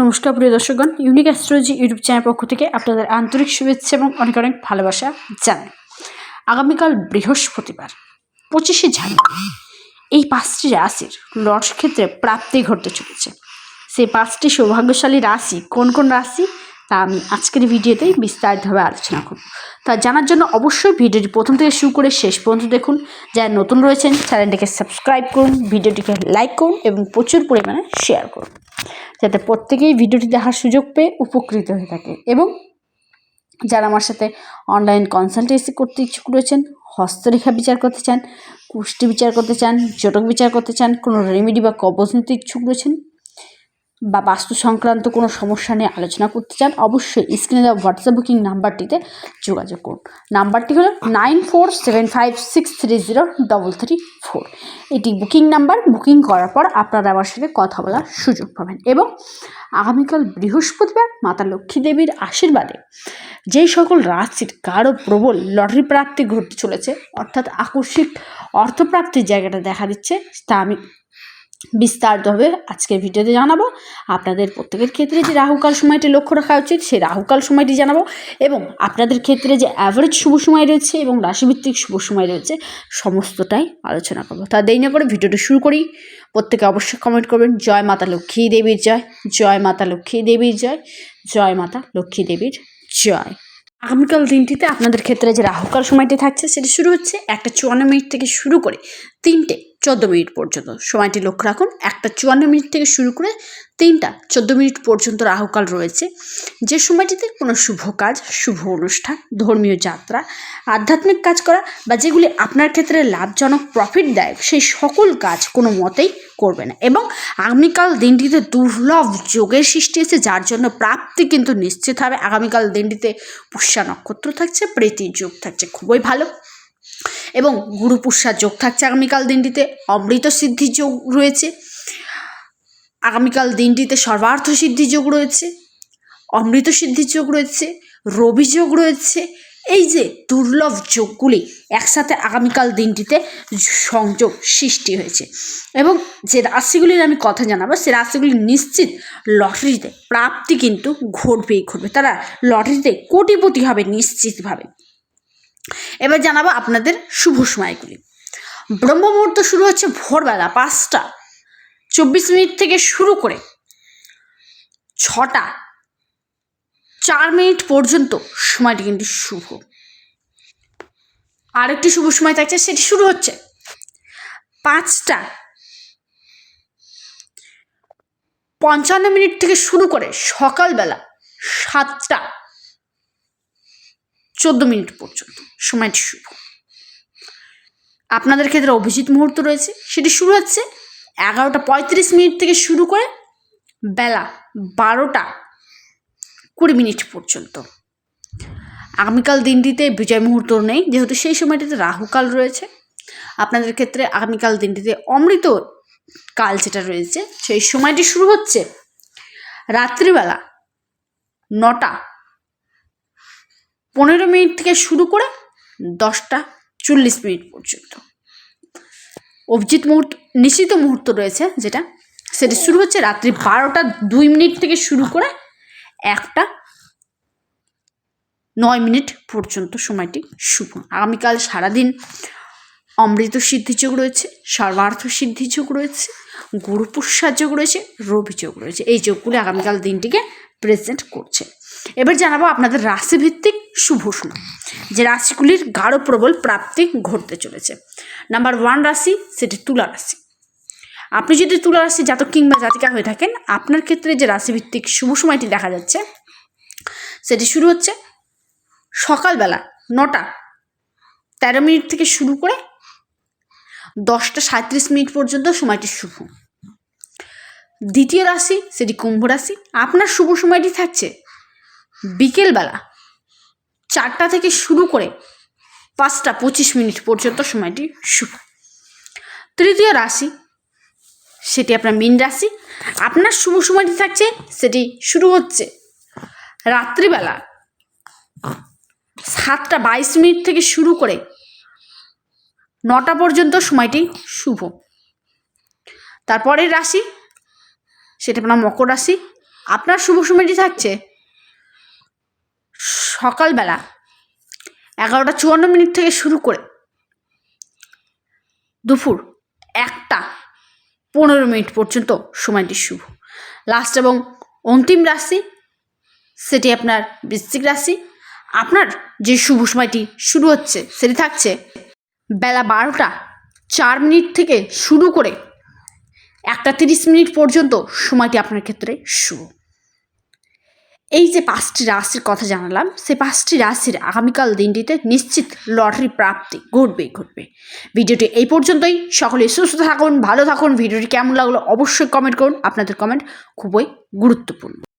নমস্কার প্রিয় দর্শকগণ ইউনিক অ্যাস্ট্রোলজি ইউটিউব চ্যানেল পক্ষ থেকে আপনাদের আন্তরিক শুভেচ্ছা এবং অনেক অনেক ভালোবাসা জানাই। আগামীকাল বৃহস্পতিবার, পঁচিশে জানুয়ারি, এই পাঁচটি রাশির লর্ড ক্ষেত্রে প্রাপ্তি ঘটতে চলেছে। সেই পাঁচটি সৌভাগ্যশালী রাশি কোন কোন রাশি? তা আমি আজকের ভিডিওতেই বিস্তারিতভাবে আলোচনা করব। তা জানার জন্য অবশ্যই ভিডিওটি প্রথম থেকে শুরু করে শেষ পর্যন্ত দেখুন। যারা নতুন রয়েছেন, চ্যানেলটিকে সাবস্ক্রাইব করুন, ভিডিওটিকে লাইক করুন এবং প্রচুর পরিমাণে শেয়ার করুন। যাতে প্রত্যেকেই ভিডিওটি দেখার সুযোগ পেয়ে উপকৃত হয়ে থাকে এবং যারা আমার সাথে অনলাইন কনসালটেন্সি করতে ইচ্ছুক রয়েছেন, হস্তরেখা বিচার করতে চান, কুষ্টি বিচার করতে চান, জটক বিচার করতে চান, কোনো রেমেডি বা কবজ নিতে ইচ্ছুক রয়েছেন বা বাস্তু সংক্রান্ত কোনো সমস্যা নিয়ে আলোচনা করতে চান, অবশ্যই স্ক্রিনে দেওয়া হোয়াটসঅ্যাপ বুকিং নাম্বারটিতে যোগাযোগ করুন। নাম্বারটি হলো nine four seven five six three zero double three four এটি বুকিং নাম্বার বুকিং করার পর আপনারা আমার সাথে কথা বলার সুযোগ পাবেন এবং আগামীকাল বৃহস্পতিবার মাতা লক্ষ্মী দেবীর আশীর্বাদে যেই সকল রাশির গাঢ় প্রবল লটারি প্রাপ্তি ঘটতে চলেছে, অর্থাৎ আকস্মিক অর্থপ্রাপ্তির জায়গাটা দেখা দিচ্ছে, তা আমি বিস্তারিতভাবে আজকের ভিডিওতে জানাব। আপনাদের প্রত্যেকের ক্ষেত্রে যে রাহুকাল সময়টি লক্ষ্য রাখা উচিত, সেই রাহুকাল সময়টি জানাব এবং আপনাদের ক্ষেত্রে যে অ্যাভারেজ শুভ সময় রয়েছে এবং রাশিভিত্তিক শুভ সময় রয়েছে, সমস্তটাই আলোচনা করব। তা দেরি না করে ভিডিওটা শুরু করি। প্রত্যেকে অবশ্যই কমেন্ট করবেন, জয় মাতা লক্ষ্মী দেবীর জয় জয় মাতা লক্ষ্মী দেবীর জয় জয় মাতা লক্ষ্মী দেবীর জয়। আগামীকাল দিনটিতে আপনাদের ক্ষেত্রে যে রাহুকাল সময়টি থাকছে, সেটি শুরু হচ্ছে একটা চুয়ান্ন মিনিট থেকে শুরু করে তিনটে চোদ্দ মিনিট পর্যন্ত। সময়টি লক্ষ্য রাখুন, একটা চুয়ান্ন মিনিট থেকে শুরু করে তিনটা চোদ্দ মিনিট পর্যন্ত রাহুকাল রয়েছে। যে সময়টিতে কোনো শুভ কাজ, শুভ অনুষ্ঠান, ধর্মীয় যাত্রা, আধ্যাত্মিক কাজ করা বা যেগুলি আপনার ক্ষেত্রে লাভজনক, প্রফিটদায়ক, সেই সকল কাজ কোনো মতেই করবে না। এবং আগামীকাল দিনটিতে দুর্লভ যোগের সৃষ্টি হয়েছে, যার জন্য প্রাপ্তি কিন্তু নিশ্চিত হবে। আগামীকাল দিনটিতে পুষ্যা নক্ষত্র থাকছে, প্রীতি যোগ থাকছে। খুবই ভালো। এবং গুরু পুষ্যার যোগ থাকছে আগামীকাল দিনটিতে। অমৃত সিদ্ধি যোগ রয়েছে। আগামীকাল দিনটিতে সর্বার্থ সিদ্ধি যোগ রয়েছে। অমৃত সিদ্ধির যোগ রয়েছে। রবি যোগ রয়েছে। এই যে দুর্লভ যোগগুলি একসাথে আগামীকাল দিনটিতে সংযোগ সৃষ্টি হয়েছে। এবং যে রাশিগুলির আমি কথা জানাব, সে রাশিগুলি নিশ্চিত লটারিতে প্রাপ্তি কিন্তু ঘটবেই ঘটবে। তারা লটারিতে কোটিপতি হবে নিশ্চিতভাবে। এবার জানাব আপনাদের শুভ সময়গুলি। ব্রহ্ম মুহূর্ত শুরু হচ্ছে ভোরবেলা পাঁচটা। চব্বিশ মিনিট থেকে শুরু করে ছটা। চার মিনিট পর্যন্ত সময়টি কিন্তু শুভ। আরেকটি শুভ সময় থাকছে, সেটি শুরু হচ্ছে পাঁচটা। পঞ্চান্ন মিনিট থেকে শুরু করে সকালবেলা সাতটা। চোদ্দ মিনিট পর্যন্ত। সময়টি শুভ। আপনাদের ক্ষেত্রে অভিজিৎ মুহূর্ত রয়েছে। সেটি শুরু হচ্ছে এগারোটা পঁয়ত্রিশ মিনিট থেকে শুরু করে বেলা বারোটা কুড়ি মিনিট পর্যন্ত। আগামীকাল দিনটিতে বিজয় মুহূর্ত নেই। যেহেতু সেই সময়টিতে রাহুকাল রয়েছে। আপনাদের ক্ষেত্রে আগামীকাল দিনটিতে অমৃত কাল যেটা রয়েছে, সেই সময়টি শুরু হচ্ছে রাত্রিবেলা নটা পনেরো মিনিট থেকে শুরু করে দশটা চল্লিশ মিনিট পর্যন্ত। অভিজিৎ মুহূর্ত নিশ্চিত মুহূর্ত রয়েছে যেটা। সেটি শুরু হচ্ছে রাত্রি বারোটা দুই মিনিট থেকে শুরু করে একটা নয় মিনিট পর্যন্ত সময়টি শুভ। আগামীকাল সারাদিন অমৃত সিদ্ধিযোগ রয়েছে, সর্বার্থ সিদ্ধিযোগ রয়েছে গুরুপুষ্যার যোগ রয়েছে, রবি যোগ রয়েছে। এই যোগগুলি আগামীকাল দিনটিকে প্রেজেন্ট করছে। এবার জানাব আপনাদের রাশিভিত্তিক শুভ সময় যে রাশিগুলির গাঢ় প্রবল প্রাপ্তি ঘটতে চলেছে। নাম্বার ওয়ান রাশি, সেটি তুলা রাশি। আপনি যদি তুলা রাশি জাতক কিংবা জাতিকা হয়ে থাকেন, আপনার ক্ষেত্রে যে রাশিভিত্তিক শুভ সময়টি দেখা যাচ্ছে, সেটি শুরু হচ্ছে সকালবেলা নটা, তেরো মিনিট থেকে শুরু করে দশটা সাঁত্রিশ মিনিট পর্যন্ত সময়টি শুভ। দ্বিতীয় রাশি, সেটি কুম্ভ রাশি। আপনার শুভ সময়টি থাকছে বিকেলবেলা চারটা থেকে শুরু করে পাঁচটা পঁচিশ মিনিট পর্যন্ত সময়টি শুভ। তৃতীয় রাশি, সেটি আপনার মীন রাশি। আপনার শুভ সময়টি থাকছে, সেটি শুরু হচ্ছে। রাত্রিবেলা সাতটা বাইশ মিনিট থেকে শুরু করে নটা পর্যন্ত সময়টি শুভ। তারপরের রাশি, সেটা আপনার মকর রাশি। আপনার শুভ সময়টি থাকছে সকালবেলা এগারোটা চুয়ান্ন মিনিট থেকে শুরু করে দুপুর একটা পনেরো মিনিট পর্যন্ত সময়টি শুভ। লাস্ট এবং অন্তিম রাশি, সেটি আপনার বৃশ্চিক রাশি। আপনার যে শুভ সময়টি শুরু হচ্ছে, সেটি থাকছে বেলা বারোটা চার মিনিট থেকে শুরু করে একটা তিরিশ মিনিট পর্যন্ত সময়টি আপনার ক্ষেত্রে শুভ। এই যে পাঁচটি রাশির কথা জানালাম সে পাঁচটি রাশির আগামীকাল দিনটিতে নিশ্চিত লটারি প্রাপ্তি ঘটবে ঘটবে। ভিডিওটি এই পর্যন্তই। সকলে সুস্থ থাকুন, ভালো থাকুন। ভিডিওটি কেমন লাগল অবশ্যই কমেন্ট করুন। আপনাদের কমেন্ট খুবই গুরুত্বপূর্ণ।